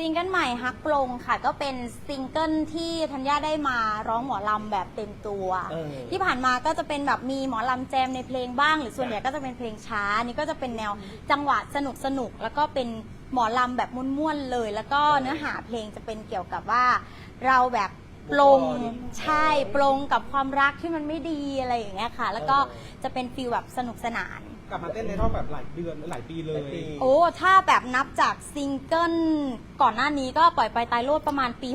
ซิงเกิลใหม่ฮักปลงค่ะ ก็เป็นซิงเกิลที่ธัญญาได้มาร้องหมอลำแบบเต็มตัว เออ ที่ผ่านมาก็จะเป็นแบบมีหมอลำแจมในเพลงบ้าง หรือส่วนใหญ่ก็จะเป็นเพลงช้าอันนี่ก็จะเป็นแนวจังหวะสนุกสนุกๆแล้วก็เป็นหมอลำแบบม่วนๆเลย แล้วก็เนื้อหาเพลงจะเป็นเกี่ยวกับว่า เราแบบปลงใช่ปลงกับความรักที่มันไม่ดีอะไรอย่างเงี้ยค่ะ แล้วก็จะเป็นฟีลแบบสนุกสนาน กลับมาเต้นในรอบแบบหลายเดือนหลายปีเลหลายยปีโอ้ ถ้าแบบนับจากซิงเกิลก่อนหน้านี้ก็ปล่อยไปตายโลดประมาณปี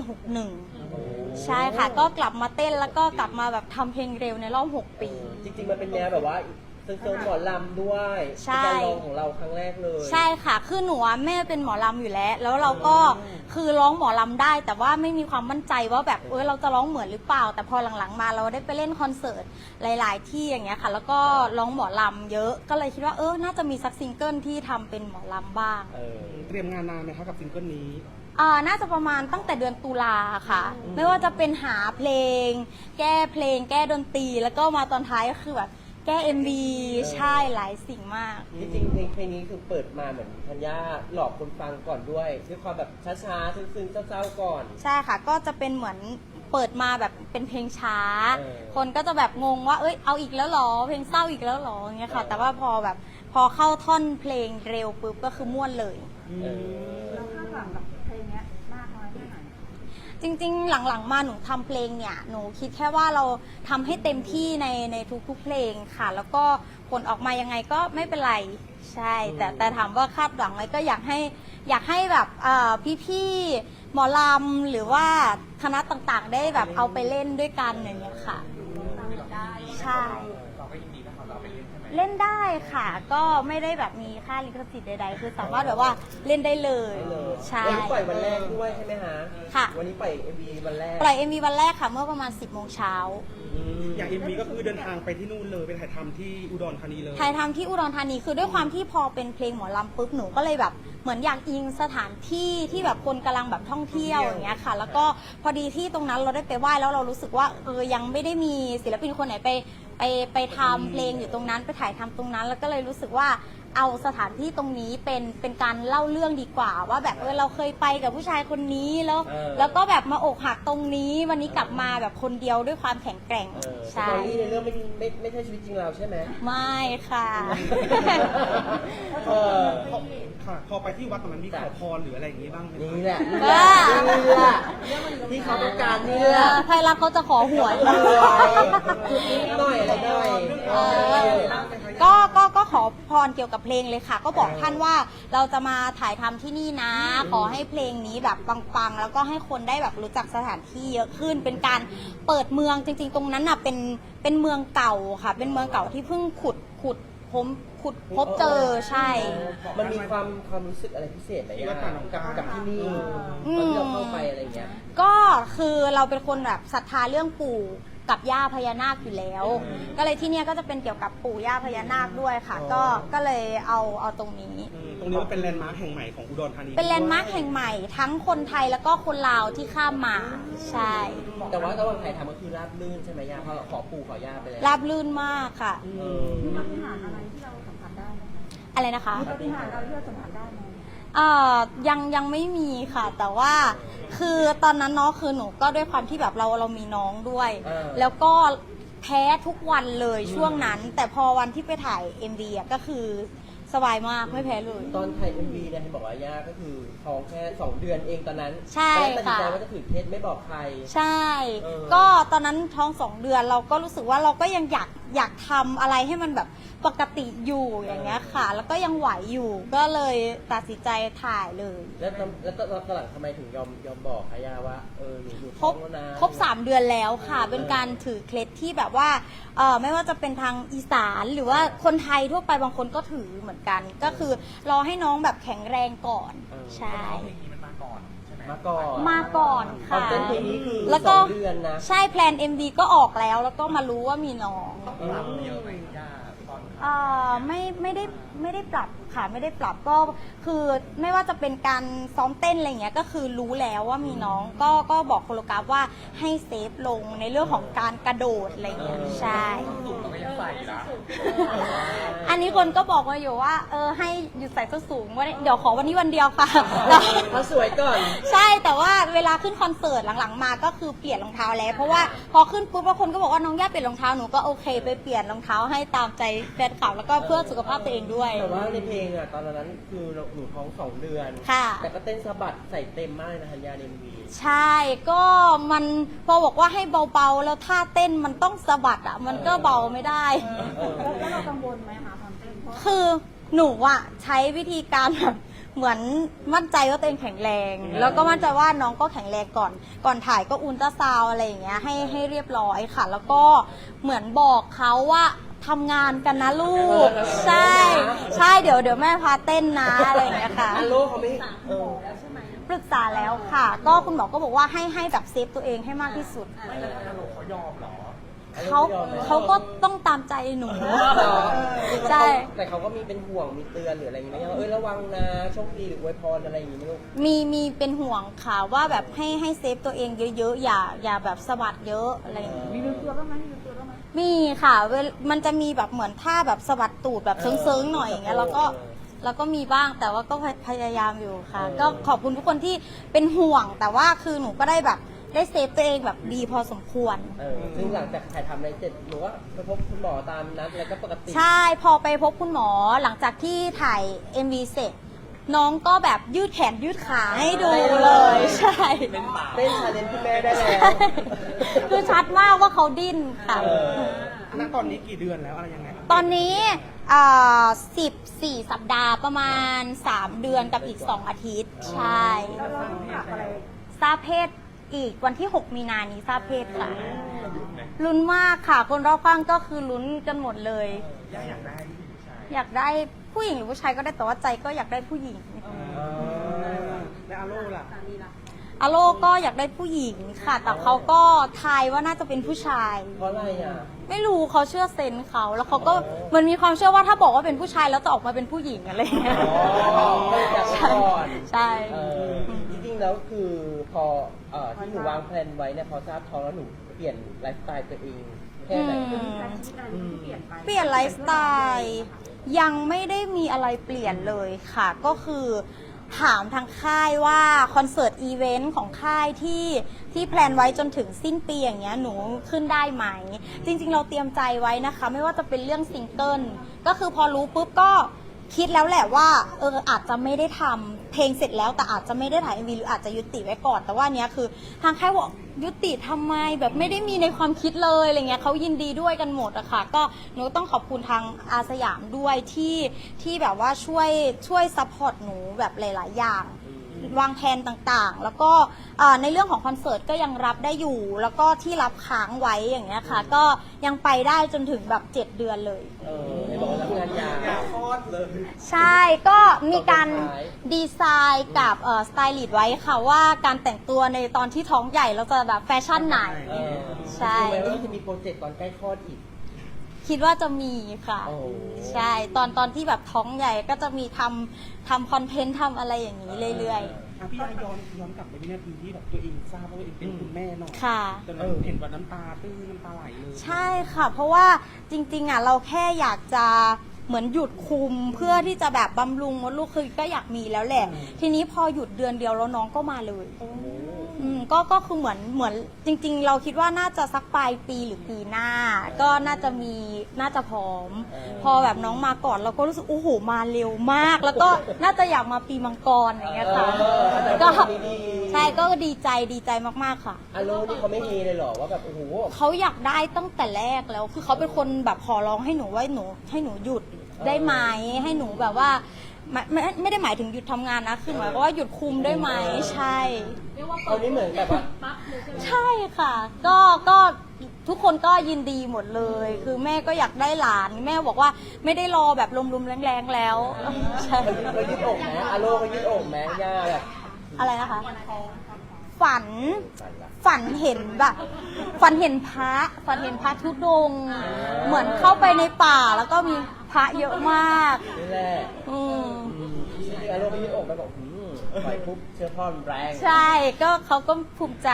61 ใช่ค่ะ ก็กลับมาเต้นแล้วก็กลับมาแบบทำเพลงเร็วในรอบ 6 ปี จริงๆ มันเป็นแนวแบบว่า เซิร์ฟๆหมอลำด้วยใช่ เป็นการลองของเราครั้งแรกเลย ใช่ค่ะ คือหนูอะแม่เป็นหมอลำอยู่แล้ว แล้วเราก็คือร้องหมอลำได้ แต่ว่าไม่มีความมั่นใจว่าแบบเออเราจะร้องเหมือนหรือเปล่า แต่พอหลังๆมาเราได้ไปเล่นคอนเสิร์ตหลาย ๆ ที่อย่างเงี้ยค่ะ แล้วก็ร้องหมอลำเยอะ ก็เลยคิดว่าเออ น่าจะมีสักซิงเกิลที่ทำเป็นหมอลำบ้างเออเตรียมงานนานไหมคะกับซิงเกิลนี้ อ่าน่าจะประมาณตั้งแต่เดือนตุลาค่ะ ไม่ว่าจะเป็นหาเพลง แก้เพลง แก้ดนตรี แล้วก็มาตอนท้ายก็คือแบบ แก้ MV ใช่หลายสิ่งมากจริงๆเพลงเพลงนี้คือเปิดมาเหมือนธัญญาหลอกคนฟังก่อนด้วยด้วยความแบบช้าๆซึ้งๆเศร้าๆก่อน ใช่ค่ะก็จะเป็นเหมือนเปิดมาแบบเป็นเพลงช้า เออคนก็จะแบบงงว่าเอ้ยเอาอีกแล้วเหรอ เพลงเศร้าอีกแล้วเหรออย่างเงี้ยค่ะ เออ แต่ว่าพอแบบพอเข้าท่อนเพลงเร็วปุ๊บก็คือม่วนเลย เออ จริงๆ หลังๆ มาหนูทำเพลงเนี่ยหนูคิดแค่ว่าเราทำให้เต็มที่ในในทุกๆเพลงค่ะ แล้วก็ผลออกมายังไงก็ไม่เป็นไรใช่ แต่แต่ถามว่าคาดหวังไหมก็อยากให้อยากให้แบบเอ่อพี่ๆหมอลำหรือว่าคณะต่างๆ ได้แบบเอาไปเล่นด้วยกันอย่างเงี้ยค่ะ ใช่ เล่นได้ค่ะ ก็ไม่ได้แบบมีค่าลิขสิทธิ์ใดๆ คือสามารถแบบว่าเล่นได้เลยได้เลยใช่ วันนี้ปล่อยวันแรกด้วยใช่ไหมฮะค่ะ วันนี้ปล่อย MV วันแรก ปล่อย MV วันแรกค่ะ เมื่อประมาณ 10โมงเช้า อย่างเอ็มวีก็คือเดินทางไปที่นู่นเลยไปถ่ายทำที่อุดรธานีเลย ถ่ายทำที่อุดรธานีคือด้วยความที่พอเป็นเพลงหมอลำปุ๊บหนูก็เลยแบบเหมือนอยากอิงสถานที่ที่แบบคนกำลังแบบท่องเที่ยวอย่างเงี้ยค่ะ แล้วก็พอดีที่ตรงนั้นเราได้ไปไหว้แล้วเรารู้สึกว่าเออยังไม่ได้มีศิลปินคนไหนไปไปไปทำเพลงอยู่ตรงนั้นไปถ่ายทำตรงนั้น แล้วก็เลยรู้สึกว่า เอาสถานที่ตรงนี้เป็นเป็นการเล่าเรื่องดีกว่า ว่าแบบเออเราเคยไปกับผู้ชายคนนี้แล้ว เออ แล้วก็แบบมาอกหักตรงนี้ วันนี้กลับมาแบบคนเดียวด้วยความแข็งแกร่งเออสใช่ตอรี่ในเรื่องไม่ไม่ไม่ใช่ชีวิตจริงเราใช่ไหม ไม่ค่ะ เออ ค่ะพอไปที่วัดตรงนั้นมีขอพรหรืออะไรอย่างงี้บ้างไหมคะนี่แหละนี่แหบ้าละนี่แหละที่เขาต้องการนี่แหละไทยรัฐเขาจะขอหวยรวยนิดหน่อยอะไรหน่อยเออ ก็ ก็ ก็ขอพรเกี่ยวกับเพลงเลยค่ะ ก็บอกท่านว่าเราจะมาถ่ายทำที่นี่นะ ขอให้เพลงนี้แบบปังๆ แล้วก็ให้คนได้แบบรู้จักสถานที่เยอะขึ้น เป็นการเปิดเมืองจริง ๆ ตรงนั้นน่ะเป็นเป็นเมืองเก่าค่ะ เป็นเมืองเก่าที่เพิ่งขุดขุดผมขุดพบเจอใช่ มันมีความความรู้สึกอะไรพิเศษไหมที่วัย่าดป่าหนองกากับที่นี่อืตอนมที่เราเข้าไปอะไรเงี้ย ก็คือเราเป็นคนแบบศรัทธาเรื่องปู่ กับย่าพญานาคอยู่แล้ว ก็เลยที่เนี่ยก็จะเป็นเกี่ยวกับปู่ย่าพญานาคด้วยค่ะ ก็ก็เลยเอาเอาตรงนี้ อืมตรงนี้มันเป็นแลนด์มาร์คแห่งใหม่ของอุดรธานีเป็นแลนด์มาร์คแห่งใหม่ทั้งคนไทยแล้วก็คนลาวที่ข้ามมาใช่ แต่ว่าระหว่างถ่ายทำก็คือราบลื่นใช่ไหมย่าเพราะขอปู่ขอย่าไปแล้วราบลื่นมากค่ะอืมีมปาฏิหาริย์อะไรที่เราสัมผัสได้ไหมคะอะไรนะคะมีปาฏิหาริย์อะไรที่เราสัมผัสได้ไหม เอ่อยังยังไม่มีค่ะ แต่ว่าคือตอนนั้นเนาะคือหนูก็ด้วยความที่แบบเราเรามีน้องด้วย เออ แล้วก็แพ้ทุกวันเลยช่วงนั้น แต่พอวันที่ไปถ่าย MV อะก็คือสบายมากไม่แพ้เลย ตอนถ่าย MV เนี่ยเห็นบอกว่าย่าก็คือท้องแค่ 2 เดือนเองตอนนั้นใช่ตอนนั้นตัดสินใจค่ะ ว่าจะถือเคสไม่บอกใคร ใช่ เออก็ตอนนั้นท้องสองเดือนเราก็รู้สึกว่าเราก็ยังอยากอยากทำอะไรให้มันแบบปกติอยู่อย่างเงี้ยค่ะ แล้วก็ยังไหวอยู่ก็เลยตัดสินใจถ่ายเลย แล้วตอนแล้วตอนตอนหลังทำไมถึงยอมยอมบอกคะย่าว่าเออหนูอยู่คท้รอบงแล้วนะ ครบสามเดือนแล้วค่ะ เป็นการถือเคล็ดที่แบบว่าเออไม่ว่าจะเป็นทางอีสานหรือว่าคนไทยทั่วไปบางคนก็ถือเหมือนกัน ก็คือรอให้น้องแบบแข็งแรงก่อนใช่ มาก่อน มาก่อนตอนค่ะเต้นเพลงนี้คือแล้วสก็องเดือนนะ ใช่แพลน MV ก็ออกแล้ว แล้วก็มารู้ว่ามีน้องอืมเอ่อไม่ไม่ได้ไม่ได้ปรับค่ะไม่ได้ปรับก็คือไม่ว่าจะเป็นการซ้อมเต้นอะไรเงี้ยก็คือรู้แล้วว่ามีน้องก็ก็บอกโคโรกราฟว่าให้เซฟลงในเรื่องของการกระโดดอะไรเงี้ยใช่เออ ใส่ละอันนี้คนก็บอกมาอยู่ว่า เออให้หยุดใส่ส้นสูงว่าเดี๋ยวขอวันนี้วันเดียวค่ะแต่เขาสวยก่อน ใช่แต่ว่าเวลาขึ้นคอนเสิร์ตหลังๆมาก็คือเปลี่ยนรองเท้าแล้ว เพราะว่าพอขึ้นปุ๊บบางคนก็บอกว่าน้องย่าเปลี่ยนรองเท้าหนูก็โอเคไปเปลี่ยนรองเท้าให้ตามใจแฟนคลับแล้วก็เพื่อสุขภาพตัวเองด้วย แต่ว่าในเพลงอะตอนนั้นคือเราหนูท้องสองเดือน ค่ะ แต่ก็เต้นสะบัดใส่เต็มมากเลยนะธัญญาในมีใช่ก็มันพอบอกว่าให้เบาๆ แล้วท่าเต้นมันต้องสะบัดอะ มันก็เบาไม่ได้ แล้วเรากังวลไหมคะตอนเต้นเพราะคือหนูอะใช้วิธีการแบบเหมือนมั่นใจว่าตัวเองแข็งแรง แล้วก็มั่นใจว่าน้องก็แข็งแรงก่อน ก่อนถ่ายก็อุลตราซาวด์อะไรอย่างเงี้ยให้ให้เรียบร้อยค่ะ แล้วก็เหมือนบอกเขาว่าทำงานกันนะลูก ใช่ ใช่เดี๋ยวเดี๋ยวแม่พาเต้นนะอะไรอย่างเงี้ยค่ะ อันโลเขาไม่เออ ปรึกษาแล้วค่ะ ก็คุณหมอก็บอกว่าให้ให้แบบเซฟตัวเองให้มากที่สุด ไม่แล้วฮัลโหลเขายอมเหรอเขาเขาก็ต้องตามใจหนูใช่ แต่เขาก็มีเป็นห่วงมีเตือนหรืออะไรอย่างเงี้ยว่าเอ้ยระวังนะโชคดีหรืออวยพรอะไรอย่างงี้ไม่รู้มีมีเป็นห่วงค่ะว่าแบบให้ให้เซฟตัวเองเยอะๆอย่าอย่าแบบสะบัดเยอะอะไรอย่างงี้มีลืมตัวบ้างไหมมีลืมตัวบ้างไหมมีค่ะเวลมันจะมีแบบเหมือนท่าแบบสะบัดตูดแบบเซิงๆหน่อยอย่างเงี้ยแล้วก็ แล้วก็มีบ้างแต่ว่าก็พยายามอยู่ค่ะก็ขอบคุณทุกคนที่เป็นห่วง แต่ว่าคือหนูก็ได้แบบได้เซฟตัวเองแบบดีพอสมควร เออซึ่งหลังจากถ่ายทำอะไรเสร็จหนูว่าไปพบคุณหมอตามนัดอะไรก็ปกติ ใช่พอไปพบคุณหมอหลังจากที่ถ่าย MV เสร็จ น้องก็แบบยืดแขนยืดขาให้ดูเลย ใช่เป็นป่าเต้นชาเลนจ์คุณแม่ได้แล้ว คือชัดมากว่าเขาดิ้นค่ะเออณตอนนี้กี่เดือนแล้วอะไรยังไง ตอนนี้ สิบสี่14สัปดาห์ประมาณ 3 เดือนกับอีก 2 อาทิตย์ ใช่แล้วเราต้องปรับอะไรทราบเพศอีกวันที่ 6 มีนานี้ทราบเพศค่ะ ลุ้นมากค่ะ คนรอบข้างก็คือลุ้นกันหมดเลยย่าอยากได้ผู้ชายอยากได้ผู้หญิงหรือผู้ชายก็ได้แต่ว่าใจก็อยากได้ผู้หญิงและอาโลล่ะอโลก็อยากได้ผู้หญิงค่ะ แต่เขาก็ทายว่าน่าจะเป็นผู้ชาย เพราะอะไรอะ ไม่รู้เขาเชื่อเซนส์เขาแล้วเขาก็มันมีความเชื่อว่าถ้าบอกว่าเป็นผู้ชายแล้วจะออกมาเป็นผู้หญิงอะไรอย่างเงี้ยอ๋อก็เลยอยากไปก่อน ใช่ เออจริงๆแล้วคือพอเอ่อที่หนูวางแผนไว้เนี่ยพอทราบท้องแล้วหนูเปลี่ยนไลฟ์สไตล์ตัวเองแค่ไหนอืมการชีวิตอะไรที่เปลี่ยนไปเปลี่ยนไลฟ์สไตล์ยังไม่ได้มีอะไรเปลี่ยนเลยค่ะ ก็คือ ถามทางค่ายว่าคอนเสิร์ตอีเวนต์ของค่ายที่ที่แพลนไว้จนถึงสิ้นปีอย่างเงี้ยหนูขึ้นได้ไหม จริง ๆ เราเตรียมใจไว้นะคะ ไม่ว่าจะเป็นเรื่องซิงเกิลก็คือพอรู้ปุ๊บก็ คิดแล้วแหละว่าเอออาจจะไม่ได้ทำเพลงเสร็จแล้วแต่อาจจะไม่ได้ถ่าย MV หรืออาจจะยุติไว้ก่อน แต่ว่าเนี้ยคือทางค่ายบอกยุติทำไมแบบไม่ได้มีในความคิดเลยอะไรเงี้ยเขายินดีด้วยกันหมดอะค่ะ ก็หนูต้องขอบคุณทางอาสยามด้วยที่ที่แบบว่าช่วยช่วยซัพพอร์ตหนูแบบหลาย ๆ อย่างวางแผนต่างๆ แล้วก็ในเรื่องของคอนเสิร์ตก็ยังรับได้อยู่ แล้วก็ที่รับค้างไว้อย่างเงี้ยค่ะ ก็ยังไปได้จนถึงแบบ 7 เดือนเลยเออเห็นบอกว่ารับงานยาวคลอดเลย ใช่ก็มีการตอนสุดท้ายดีไซน์กับสไตลิสต์ไว้ค่ะว่าการแต่งตัวในตอนที่ท้องใหญ่เราจะแบบแฟชั่นไหน เออใช่จริงไหมว่าจะมีโปรเจกต์ตอนใกล้คลอดอีก คิดว่าจะมีค่ะ โอ้ ใช่ตอนตอนที่แบบท้องใหญ่ก็จะมีทำทำคอนเทนต์ทำอะไรอย่างนี้เรื่อยอะพี่ยาย้อนย้อนกลับไปวินาทีที่แบบตัวเองทราบว่าตัวเองเป็นคุณแม่หน่อยๆ ค่ะจนเราเห็นว่าน้ำตาตื้นน้ำตาไหลเลย ใช่ค่ะ เพราะว่าจริงๆอะเราแค่อยากจะ เหมือนหยุดคุมเพื่อที่จะแบบบำรุงมดลูกคือก็อยากมีแล้วแหละ ทีนี้พอหยุดเดือนเดียวแล้วน้องก็มาเลยอื มก็ก็คือเหมือนเหมือนจริง ๆ เราคิดว่าน่าจะสักปลายปีหรือปีหน้า ก็น่าจะมีน่าจะพร้อมเออพอแบบน้องมาก่อนเราก็รู้สึกโอ้โหมาเร็วมาก แล้วก็น่าจะอยากมาปีมังกรอย่างเงี้ยค่ะเออแต่ก็ดีๆ ใช่ก็ดีใจดีใจมากๆค่ะอาโลนี่เขาไม่เฮเลยเหรอว่าแบบโอ้โห เขาอยากได้ตั้งแต่แรกแล้ว คือเขาเป็นคนแบบขอร้องให้หนูว่าหนู ให้หนูหยุดได้ไหมให้หนูแบบว่าไม่ไม่ไม่ได้หมายถึงหยุดทำงานนะ คือหมายความว่าหยุดคุมได้ไหมใช่ เอานี่เหมือนแบบว่าใช่ค่ะ ก็ก็ทุกคนก็ยินดีหมดเลย คือแม่ก็อยากได้หลาน แม่บอกว่าไม่ได้รอแบบลมๆแรงๆแล้วใช่เขายืดอกไหมอาโลเขายืดอกไหมย่าแบบอะไรนะคะ ฝัน สั่นละ ฝันเห็นแบบฝันเห็นพระฝันเห็นพระทุดงค์เหมือนเข้าไปในป่าแล้วก็มีพระเยอะมาก นี่แหละอืม อืมจริงๆอาโลเขายืดอกไปบอกหืม ปล่อยปุ๊บเชื้อพ่อมันแรงใช่ก็เขาก็ภูมิใจ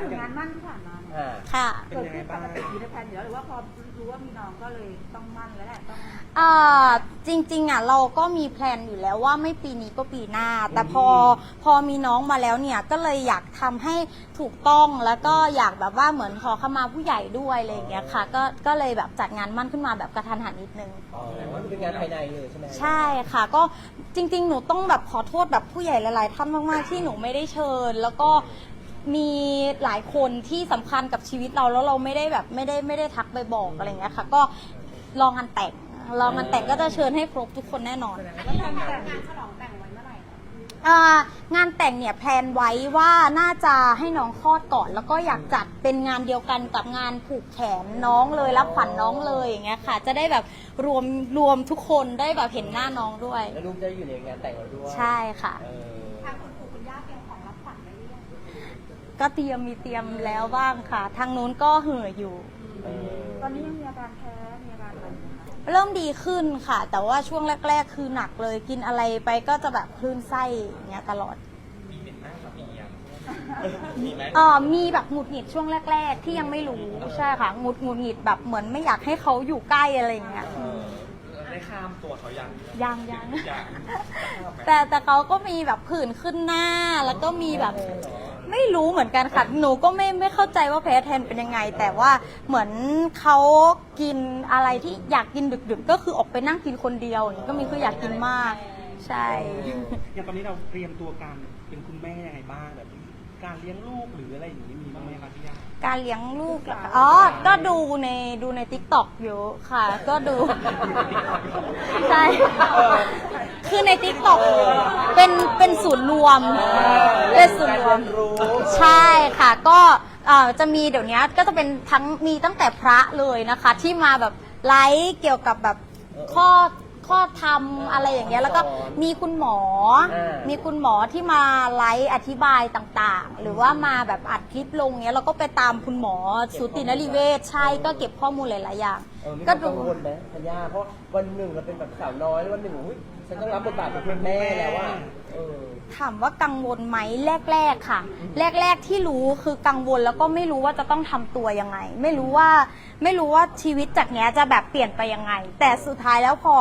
ถึงงานมั่นที่ผ่านมาเนี่ยค่ะค่ะเป็นเกิดยังไงขึ้นปบ้างกติอยู่ในแผนอยู่แล้วหรือว่าพอรู้ว่ามีน้องก็เลยต้องมั่นแล้วแหละต้อง อ่าจริงๆอะเราก็มีแพลนอยู่แล้วว่าไม่ปีนี้ก็ปีหน้า แต่พอพอมีน้องมาแล้วเนี่ยก็เลยอยากทำให้ถูกต้องแล้วก็อยากแบบว่าเหมือนขอขมาผู้ใหญ่ด้วยอะไรอย่างเงี้ยค่ะก็ก็เลยแบบจัดงานมั่นขึ้นมาแบบกระทันหันนิดนึง อ๋อคือเป็นงานภายในเลยใช่ไหมใช่ค่ะก็จริง ๆ หนูต้องแบบขอโทษแบบผู้ใหญ่หลายๆท่านมากๆที่หนูไม่ได้เชิญ แล้วก็มีหลายคนที่สำคัญกับชีวิตเราแล้วเราไม่ได้แบบไม่ได้ไม่ได้ทักไปบอกอะไรอย่างเงี้ยค่ะ ก็รองานแต่ง รองานแต่งก็จะเชิญให้ครบทุกคนแน่นอน แล้วแผนแต่งงานฉลองแต่งไว้เมื่อไหร่อ่างานแต่งเนี่ยแพลนไว้ว่าน่าจะให้น้องคลอดก่อน แล้วก็อยากจัดเป็นงานเดียวกันกับงานผูกแขนน้องเลยรับขวัญน้องเลยอย่างเงี้ยค่ะ จะได้แบบรวมรวมทุกคนได้แบบเห็นหน้าน้องด้วย แล้วลูกจะอยู่ในงานแต่งเราด้วยใช่ค่ะ เออทางคุณปู่คุณย่าเตรียมของรับขวัญไว้หรือยังก็เตรียมมีเตรียมแล้วบ้างค่ะ ทางนู้นก็เห่ออยู่ เออตอนนี้ยังมีอาการแพ้ เริ่มดีขึ้นค่ะ แต่ว่าช่วงแรก ๆ คือหนักเลยกินอะไรไปก็จะแบบคลื่นไส้อย่างเงี้ยตลอด มีเป็นหน้าสามียังมีไหม เออมีแบบหงุดหงิดช่วงแรก ๆ ที่ยังไม่รู้ใช่ค่ะหงุดหงุดหงิดแบบเหมือนไม่อยากให้เขาอยู่ใกล้อะไรอย่างเงี้ยอืมได้ข้ามตัวเขายังยังยัง ยังแต่แต่เขาก็มีแบบผื่นขึ้นหน้าแล้วก็มีแบบ ไม่รู้เหมือนกันค่ะ หนูก็ไม่ไม่เข้าใจว่าแพ้แทนเป็นยังไง แต่ว่าเหมือนเขากินอะไรที่อยากกินดึกๆ ก็คือออกไปนั่งกินคนเดียวอย่างนี้ก็มีคืออยากกินมาก ใช่ อย่างตอนนี้เราเตรียมตัวการเป็นคุณแม่ยังไงบ้างแบบ การเลี้ยงลูกหรืออะไรอย่างนี้มีบ้างไหมคะพี่ย่า การเลี้ยงลูกเหรอคะอ๋อ ก็ดูในดูในทิกตอกอยู่ค่ะ ก็ดู ใช่ คือในทิกตอกเป็นเป็นศูนย์รวม เป็นศูนย์รวมรู้ใช่ค่ะ ก็เอ่อจะมีเดี๋ยวนี้ก็จะเป็นทั้งมีตั้งแต่พระเลยนะคะ ที่มาแบบไลฟ์เกี่ยวกับแบบข้อ ข้อธรรมอะไรอย่างเงี้ยแล้วก็มีคุณหมอ มีคุณหมอที่มาไลฟ์อธิบายต่างๆ หรือว่ามาแบบอัดคลิปลงเงี้ยเราก็ไปตามคุณหมอสูตินรีเวชใช่ก็เก็บข้อมูลหลายๆอย่าง เออมีคก็วามดู กังวลไหมธัญญาเพราะวันหนึ่งเราเป็นแบบสาวน้อยแล้ววันหนึ่งอุ๊ยฉันต้องรับบทบาทเป็นคุณแม่แล้วว่าเออ ถามว่ากังวลไหมแรก ๆค่ะ แรก ๆที่รู้คือกังวลแล้วก็ไม่รู้ว่าจะต้องทำตัวยังไง ไม่รู้ว่าไม่รู้ว่าชีวิตจากเนี้ยจะแบบเปลี่ยนไปยังไง แต่สุดท้ายแล้วพอ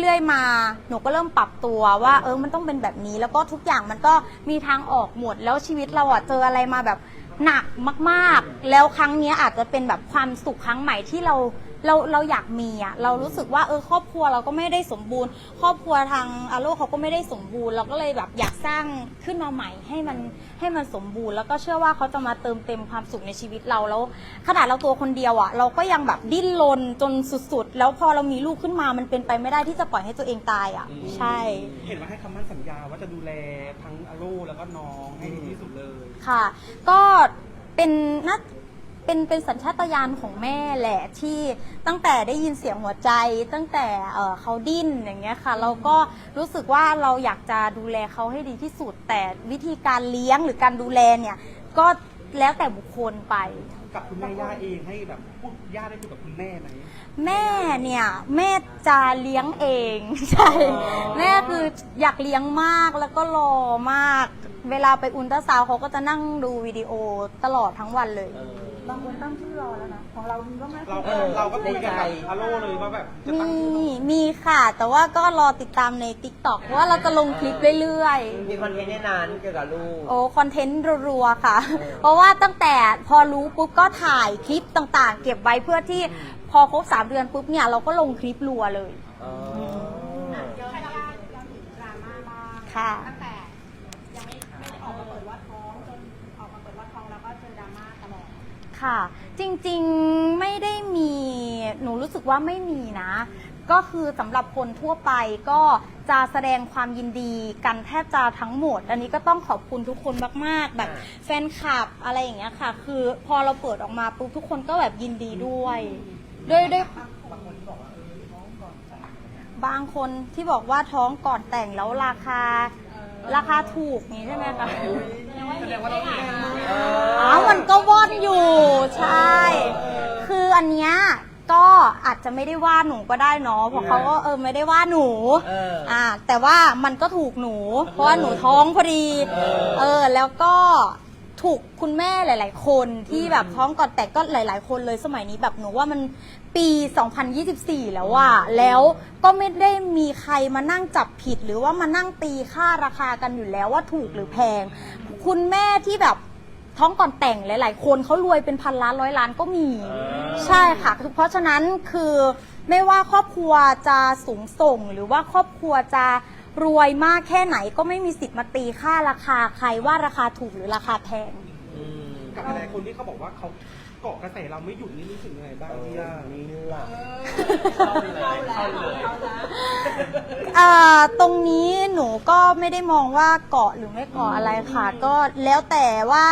เรื่อย ๆ มาหนูก็เริ่มปรับตัวว่า เออมันต้องเป็นแบบนี้ แล้วก็ทุกอย่างมันก็มีทางออกหมด แล้วชีวิตเราอะเจออะไรมาแบบหนักมาก ๆ แล้วครั้งเนี้ยอาจจะเป็นแบบความสุขครั้งใหม่ที่เรา เราเราอยากมีอะเรารู้สึกว่าเออครอบครัวเราก็ไม่ได้สมบูรณ์ ครอบครัวทางอาโลเขาก็ไม่ได้สมบูรณ์ เราก็เลยแบบอยากสร้างขึ้นมาใหม่ให้มันให้มันสมบูรณ์ แล้วก็เชื่อว่าเขาจะมาเติมเต็มความสุขในชีวิตเราแล้วขนาดเราตัวคนเดียวอะเราก็ยังแบบดิ้นรนจนสุดๆ แล้วพอเรามีลูกขึ้นมามันเป็นไปไม่ได้ที่จะปล่อยให้ตัวเองตายอะ ใช่ เห็นว่าให้คำมั่นสัญญาว่าจะดูแลทั้งอาโลแล้วก็น้องให้ดีที่สุดเลย ค่ะ ก็เป็นน่า เป็นเป็นสัญชาตญาณของแม่แหละที่ตั้งแต่ได้ยินเสียงหัวใจ ตั้งแต่เอ่อเขาดิ้นอย่างเงี้ยค่ะ เราก็รู้สึกว่าเราอยากจะดูแลเขาให้ดีที่สุด แต่วิธีการเลี้ยงหรือการดูแลเนี่ย ก็แล้วแต่บุคคลไป กับคุณแม่ย่าเองให้แบบพูดย่าได้คุยกับคุณแม่ไหม แม่เนี่ยแม่จะเลี้ยงเอง ใช่แม่คืออยากเลี้ยงมากแล้วก็รอมาก เวลาไปอุลตราซาวด์เขาก็จะนั่งดูวิดีโอตลอดทั้งวันเลย เออ บางคนตั้งชื่อรอแล้วนะของเรามีบ้างไหมเราเอก็อเราก็คุยกันกับในใจอาโลเลยว่าแบบจะมีตั้งชื่อมีค่ะ แต่ว่าก็รอติดตามใน t ิ k t o k ว่าเราจะลงคลิปเรื่อยมีคอนเทนต์ในนั้นเกี่ยวกับลูกๆโอ้คอนเทนต์รัวๆค่ะเออเพราะว่าตั้งแต่พอรู้ปุ๊บก็ถ่ายคลิปต่างๆ เก็บไว้เพื่อที่พอครบ 3 เดือนปุ๊บเนี่ยเราก็ลงคลิปรัวเลยอ๋อเดี๋ยวให้เราเราถึงดราม่าบ้างค่ะ ตั้งแต่ยัง ค่ะ จริงๆไม่ได้มีหนูรู้สึกว่าไม่มีนะ ก็คือสำหรับคนทั่วไปก็จะแสดงความยินดีกันแทบจะทั้งหมด อันนี้ก็ต้องขอบคุณทุกคนมากๆ แบบแฟนคลับอะไรอย่างเงี้ยค่ะ คือพอเราเปิดออกมาปุ๊บทุกคนก็แบบยินดีด้วยด้วยด้วยบางคนที่บอกว่าท้องก่อนแต่งแล้วราคาราคาถูกนี้ใช่ไหมคะ แสดงว่าเราเองอ้าวมันก็ว่อนอยู่ใช่ คืออันเนี้ยก็อาจจะไม่ได้ว่าหนูก็ได้เนาะเพราะเขาก็เออไม่ได้ว่าหนูเอออ่าแต่ว่ามันก็ถูกหนู เพราะว่าหนูท้องพอดีเออเออแล้วก็ถูกคุณแม่หลาย ๆ คนที่แบบท้องก่อนแต่งก็หลาย ๆ คนเลยสมัยนี้แบบหนูว่ามันปี 2024 แล้วอะแล้วก็ไม่ได้มีใครมานั่งจับผิด หรือว่ามานั่งตีค่าราคากันอยู่แล้วว่าถูกหรือแพง คุณแม่ที่แบบท้องก่อนแต่งหลาย ๆ คนเขารวยเป็นพันล้านร้อยล้านก็มี ใช่ค่ะคือเพราะฉะนั้นคือไม่ว่าครอบครัวจะสูงส่ง หรือว่าครอบครัวจะรวยมากแค่ไหนก็ไม่มีสิทธิ์มาตีค่าราคาใครว่าราคาถูกหรือราคาแพงอืม กับหลายคนที่เขาบอกว่าเขาเกาะกระแสเราไม่หยุดนี่รู้สึกยังไงบ้างเอพี่อย่านี่ล่ะเข้าเลยเข้าเลยอ่าตรงนี้หนูก็ไม่ได้มองว่าเกาะหรือไม่เกาะอะไรค่ะ ก็แล้วแต่ว่า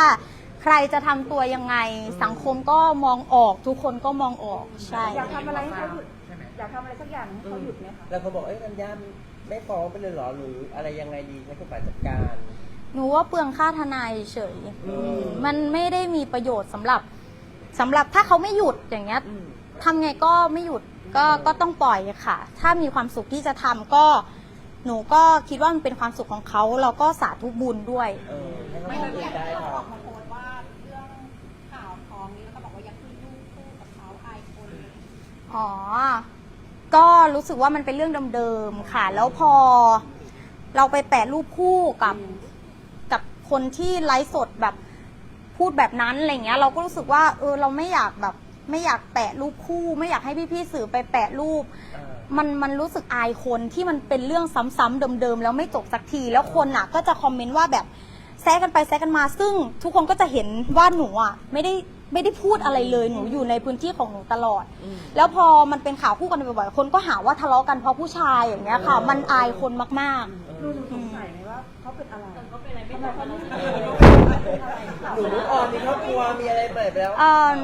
ใครจะทำตัวยังไง สังคมก็มองออกทุกคนก็มองออกใช่ อยากทำอะไรให้เขาหยุด อยากทำอะไรสักอย่างให้เขาหยุดไหมคะ แล้วเขาบอกเอ้ยธัญญาไม่ฟ้องไปเลยเหรอหรืออะไรยังไงดีใช้กฎหมายจัดการ หนูว่าเปลืองค่าทนายเฉยอืมมันไม่ได้มีประโยชน์สำหรับสำหรับถ้าเขาไม่หยุดอย่างเงี้ยอืมทำไงก็ไม่หยุดก็ก็ต้องปล่อยค่ะ ถ้ามีความสุขที่จะทำก็ หนูก็คิดว่ามันเป็นความสุขของเขาเราก็สาธุบุญด้วย เออให้เขาไม่ทำเอองยากได้ให้คเขาอรัอบกมาโพสต์ว่าเรื่องข่าวท้องนี้แล้วก็บอกว่าอยากขึ้นรูปคู่กับเขาอายคนอ๋อ ก็รู้สึกว่ามันเป็นเรื่องเดิมๆค่ะ แล้วพอเราไปแปะรูปคู่กับกับ คนที่ไลฟ์สดแบบพูดแบบนั้นอะไรเงี้ย เราก็รู้สึกว่า เออเราไม่อยากแบบ ไม่อยากแปะรูปคู่ ไม่อยากให้พี่ๆสื่อไปแปะรูปอ่ามันมันรู้สึกอายคนที่มันเป็นเรื่องซ้ำๆเดิมๆแล้วไม่จบสักทีแล้วคนอะ ก็จะคอมเมนต์ว่าแบบแซะกันไปแซะกันมา ซึ่งทุกคนก็จะเห็นว่าหนูอะไม่ได้ไม่ได้พูดอะไรเลยหนูอยู่ในพื้นที่ของหนูตลอดอืมแล้วพอมันเป็นข่าวคู่กันบ่อยๆคนก็หาว่าทะเลาะกันเพราะผู้ชายอย่างเงี้ยค่ะ มันอายคนมากเอหนูอหนูสงสัยไหมว่าเขาเป็นอะไร หนูรู้อ่อนมีครอบครัวมีอะไรใหม่ไปแล้วๆเอ่อ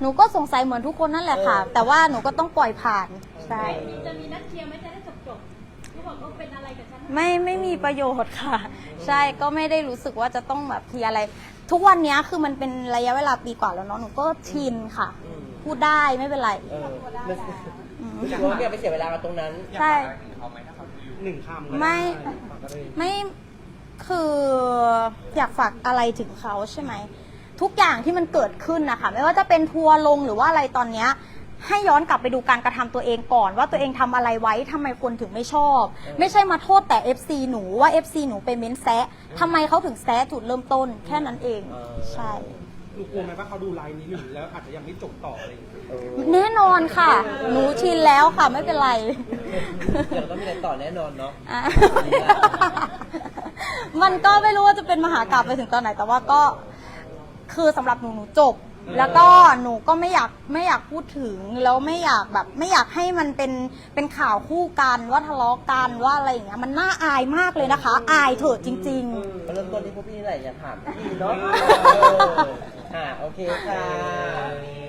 หนูก็สงสัยเหมือนทุกคนนั่นแหละค่ะ แต่ว่าหนูก็ต้องปล่อยผ่านใช่จะมีนัดเคลียร์ไหมจะได้จบจบๆเขาบอกว่าเป็นอะไรกับฉันไม่ไม่มีประโยชน์ค่ะ ใช่ก็ไม่ได้รู้สึกว่าจะต้องแบบเคลียร์อะไร ทุกวันเนี้ยคือมันเป็นระยะเวลาปีกว่าแล้วเนาะหนูก็ชินค่ะอืมพูดได้ไม่เป็นไรเอออืมรู้สึกว่าไม่อยากไปเสียเวลากับตรงนั้นใช่อยากฝากอะไรถึงเขาไหมถ้าเขาดูอยู่หนึ่งคำก็ด้ไม่ฝากอะไรไม่ คืออยากฝากอะไรถึงเขาใช่ไหม ทุกอย่างที่มันเกิดขึ้นนะคะ ไม่ว่าจะเป็นทัวร์ลงหรือว่าอะไรตอนเนี้ยให้ย้อนกลับไปดูการกระทำตัวเองก่อน ว่าตัวเองทำอะไรไว้ทำไมคนถึงไม่ชอบ ไม่ใช่มาโทษแต่ FC หนูว่า FC หนูไปเม้นแซะทำไมเขาถึงแซะจุดเริ่มต้นแค่นั้นเองเออใช่ หนูกลัวไหมว่าเขาดูไลน์นี้อยู่แล้วอาจจะยังไม่จบต่ออะไรอย่างเงี้ยเออแน่นอนค่ะ หนูชินแล้วค่ะไม่เป็นไร เดี๋ยวเราต้องมีอะไรต่อแน่นอนเนาะ อะ มันก็ไม่รู้ว่าจะเป็นมหากราบไปถึงตอนไหน แต่ว่าก็คือสำหรับหนูหนูจบ แล้วก็หนูก็ไม่อยากไม่อยากพูดถึงแล้วไม่อยากแบบ ไม่อยากให้มันเป็นเป็นข่าวคู่กันว่าทะเลาะกันว่าอะไรอย่างเงี้ยมันน่าอายมากเลยนะคะ อายเถอะจริงๆมาเริ่มต้นที่พวกพี่นี่แหละอย่าถามพี่เนาะเอออ่าโอเคค่ะ